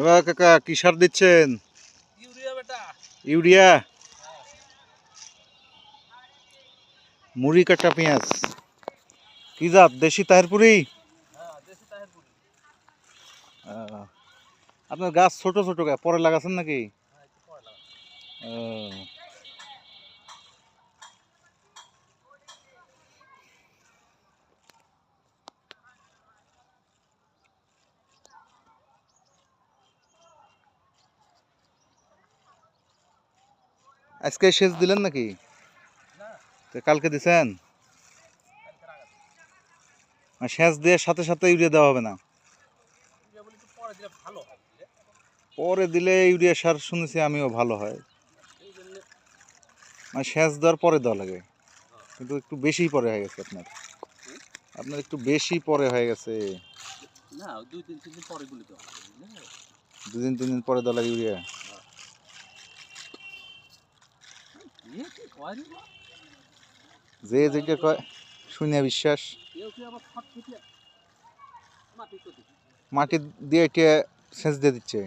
এবার কাকা কি সার দিচ্ছেন? ইউরিয়া মুড়ি কাটা পেঁয়াজ। কি জাত? দেশি তাহেরপুরি? হ্যাঁ আপনার গাছ ছোট ছোট পরে লাগাছেন নাকি? হ্যাঁ আজকে সেচ দিলেন নাকি? তো কালকে দিছেন? সেচ দিয়ে সাথে সাথে ইউরিয়া দেওয়া হবে না। পরে দিলে ইউরিয়া সার শুনেছি আমিও ভালো হয়। মানে সেচ দেওয়ার পরে দেওয়া লাগে। কিন্তু একটু বেশি পরে হয়ে গেছে আপনার। আপনার একটু বেশি পরে হয়ে গেছে। না দুই তিন দিন পরে? দুদিন তিন দিন পরে দেওয়া লাগে ইউরিয়া। যে যেটা কয়, শূন্য বিশ্বাস। মাটি দিয়ে এটা সেচ দিয়ে দিচ্ছে।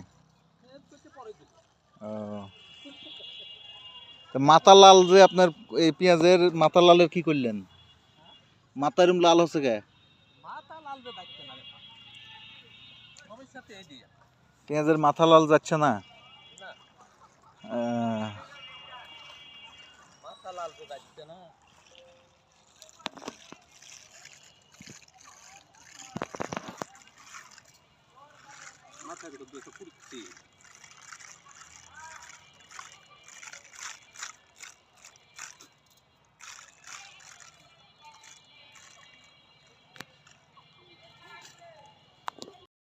মাথা লাল যে আপনার এই পেঁয়াজের মাথা লালের কি করলেন? মাথা লাল হচ্ছে দিয়া পেঁয়াজের মাথা লাল যাচ্ছে না? মাথা লাল যে দায়িত্ব না। মাথা দুটো